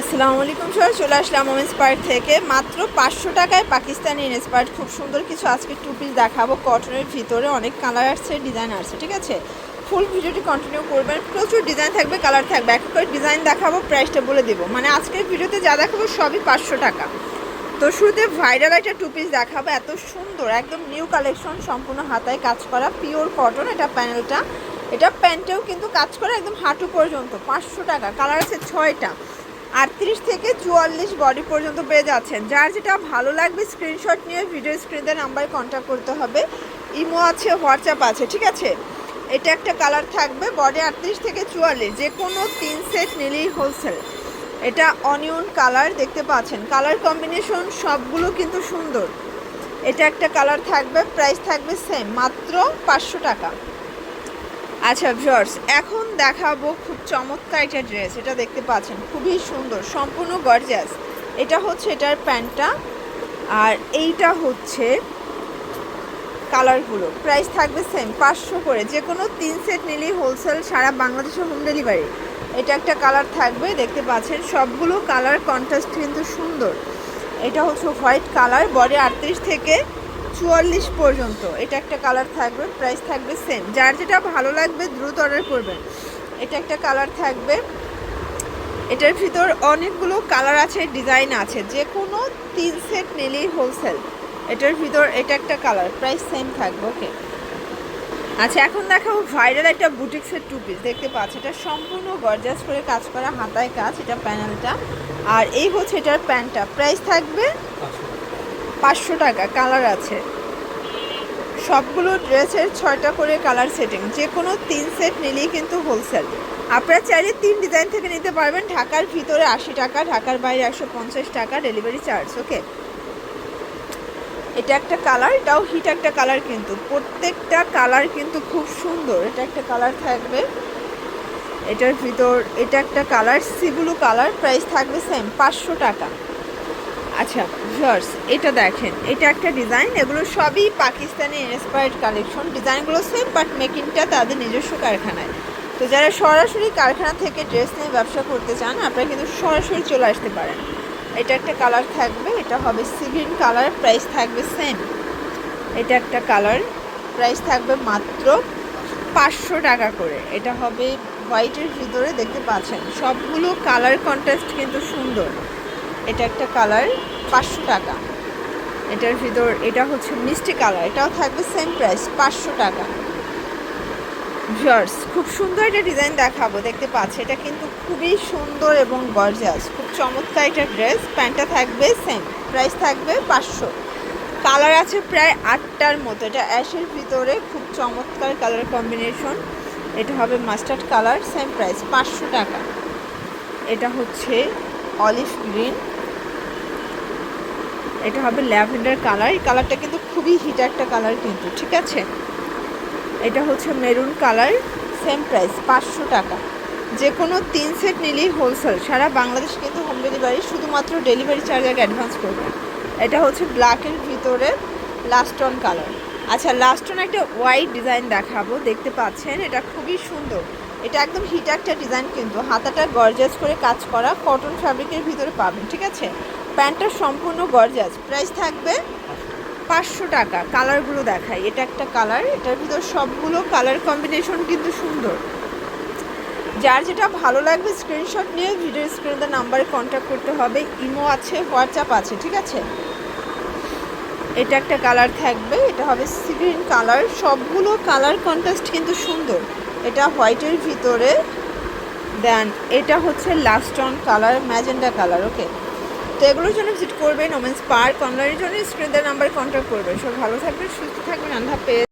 আসসালামু আলাইকুম সবাই, চলে আসলাম ওমেন্স পার্ক থেকে। মাত্র পাঁচশো টাকায় পাকিস্তানি ইন্সপায়ার্ড খুব সুন্দর কিছু আজকে টু পিস দেখাবো। কটনের ভিতরে অনেক কালার আসছে ডিজাইন আসছে, ঠিক আছে? ফুল ভিডিওটি কন্টিনিউ করবেন। প্রচুর ডিজাইন থাকবে কালার থাকবে। এক করে ডিজাইন দেখাবো প্রাইসটা বলে দেবো। মানে আজকের ভিডিওতে যা দেখাবো সবই পাঁচশো টাকা। তো শুরুতে ভাইরাল একটা টু পিস দেখাবো। এত সুন্দর, একদম নিউ কালেকশন সম্পূর্ণ হাতায় কাজ করা পিওর কটন এটা প্যানেলটা এটা প্যান্টেও কিন্তু কাজ করা একদম হাঁটু পর্যন্ত, পাঁচশো টাকা। কালার আছে ছয়টা। আটত্রিশ থেকে চুয়াল্লিশ বডি পর্যন্ত পেয়ে যাচ্ছেন। যার যেটা ভালো লাগবে স্ক্রিনশট নিয়ে ভিডিও স্ক্রিনের নাম্বারে কন্ট্যাক্ট করতে হবে। ইমো আছে হোয়াটসঅ্যাপ আছে, ঠিক আছে? এটা একটা কালার থাকবে বডি আটত্রিশ থেকে চুয়াল্লিশ। যে কোনো তিন সেট নিলেই হোলসেল এটা অনিয়ন কালার দেখতে পাচ্ছেন? কালার কম্বিনেশন সবগুলো কিন্তু সুন্দর। এটা একটা কালার থাকবে প্রাইস থাকবে সেম মাত্র পাঁচশো টাকা। আচ্ছা ভিউয়ার্স এখন দেখাবো খুব চমৎকার একটা ড্রেস এটা দেখতে পাচ্ছেন, খুবই সুন্দর, সম্পূর্ণ গর্জিয়াস এটা হচ্ছে এটার প্যান্টটা, আর এইটা হচ্ছে কালারগুলো প্রাইস থাকবে সেম পাঁচশো করে যে কোনো তিন সেট নিলেই হোলসেল সারা বাংলাদেশে হোম ডেলিভারি এটা একটা কালার থাকবে, দেখতে পাচ্ছেন, সবগুলো কালার কন্ট্রাস্ট কিন্তু সুন্দর। এটা হচ্ছে হোয়াইট কালার বডি আটত্রিশ থেকে চুয়াল্লিশ পর্যন্ত। এটা একটা কালার থাকবে প্রাইস থাকবে সেম যার যেটা ভালো লাগবে, দ্রুত অর্ডার করবেন। এটা একটা কালার থাকবে। এটার ভিতর অনেকগুলো কালার আছে ডিজাইন আছে। যে কোনো তিন সেট নিলেই হোলসেল এটার ভিতর এটা একটা কালার প্রাইস সেম থাকবে ওকে আচ্ছা এখন দেখাবো ভাইরাল একটা বুটিক্সের টু পিস দেখতে পাচ্ছি, এটা সম্পূর্ণ গর্জাস করে কাজ করা, হাতায় কাজ, এটা প্যানেলটা আর এই হচ্ছে এটার প্যান্টটা প্রাইস থাকবে পাঁচশো টাকা, কালার আছে। সবগুলো ড্রেসের ছয়টা করে কালার সেটিং যে কোনো তিন সেট নিলেই কিন্তু হোলসেল। আপনারা চাইলে তিন ডিজাইন থেকে নিতে পারবেন, ঢাকার ভিতরে আশি টাকা, ঢাকার বাইরে একশো পঞ্চাশ টাকা, ডেলিভারি চার্জ, ওকে? এটা একটা কালার, এটাও হিট একটা কালার কিন্তু। প্রত্যেকটা কালার কিন্তু খুব সুন্দর, এটা একটা কালার থাকবে। এটার ভিতর, এটা একটা কালার সিগুলো কালার, প্রাইস থাকবে সেম পাঁচশো টাকা। আচ্ছা ভিউয়ার্স এটা দেখেন, এটা একটা ডিজাইন এগুলো সবই পাকিস্তানি ইন্সপায়ার্ড কালেকশন ডিজাইনগুলো সেম বাট মেকিংটা তাদের নিজস্ব কারখানায়। তো যারা সরাসরি কারখানা থেকে ড্রেস নিয়ে ব্যবসা করতে চান, আপনারা কিন্তু সরাসরি চলে আসতে পারেন। এটা একটা কালার থাকবে, এটা হবে সিভিন কালার প্রাইস থাকবে সেম এটা একটা কালার প্রাইস থাকবে মাত্র পাঁচশো টাকা করে। এটা হবে হোয়াইটের ভিতরে, দেখতে পাচ্ছেন। সবগুলো কালার কন্ট্রাস্ট কিন্তু সুন্দর। এটা একটা কালার পাঁচশো টাকা। এটার ভিতর এটা হচ্ছে মিষ্টি কালার, এটাও থাকবে সেম প্রাইস পাঁচশো টাকা। ভিউয়ার্স খুব সুন্দর একটা ডিজাইন দেখাবো, দেখতে পাচ্ছি। এটা কিন্তু খুবই সুন্দর এবং গর্জাস খুব চমৎকার এটা ড্রেস প্যান্টটা থাকবে সেম প্রাইস থাকবে পাঁচশো। কালার আছে প্রায় আটটার মতো, এটা অ্যাশের ভিতরে, খুব চমৎকার কালার কম্বিনেশন এটা হবে মাস্টার্ড কালার সেম প্রাইস পাঁচশো টাকা। এটা হচ্ছে অলিভ গ্রিন এটা হবে ল্যাভেন্ডার কালার। এই কালারটা কিন্তু খুবই হিট একটা কালার কিন্তু, ঠিক আছে? এটা হচ্ছে মেরুন কালার সেম প্রাইস পাঁচশো টাকা। যে কোনো তিন সেট নিলেই হোলসেল সারা বাংলাদেশ কিন্তু হোম ডেলিভারি শুধুমাত্র ডেলিভারি চার্জ আগে অ্যাডভান্স করবে। এটা হচ্ছে ব্ল্যাকের ভিতরে লাস্টন কালার আচ্ছা লাস্টন একটা হোয়াইট ডিজাইন দেখাবো, দেখতে পাচ্ছেন? এটা খুবই সুন্দর। এটা একদম হিট একটা ডিজাইন কিন্তু। হাতাটা গর্জাস করে কাজ করা কটন ফ্যাব্রিকের ভিতরে পাবেন, ঠিক আছে? প্যান্টটা সম্পূর্ণ গর্জাস প্রাইস থাকবে পাঁচশো টাকা। কালারগুলো দেখায় এটা একটা কালার এটার ভিতর সবগুলো কালার কম্বিনেশন কিন্তু সুন্দর। যার যেটা ভালো লাগবে স্ক্রিনশট নিয়ে ভিডিও স্ক্রিনে নাম্বারে কন্ট্যাক্ট করতে হবে। ইমো আছে হোয়াটসঅ্যাপ আছে, ঠিক আছে? এটা একটা কালার থাকবে। এটা হবে সিগ্রিন কালার সবগুলো কালার কন্ট্রাস্ট কিন্তু সুন্দর। এটা হোয়াইটের ভিতরে দেন এটা হচ্ছে last one colour magenta colour okay তো এগুলোর জন্য ভিজিট করবেন ওমেন্স পার্ক অনলাইনের জন্য স্ক্রিন স্ক্রিনের নাম্বারে কন্ট্যাক্ট করবেন। সব ভালো থাকবেন, সুস্থ থাকবেন আন্ধা পেয়ে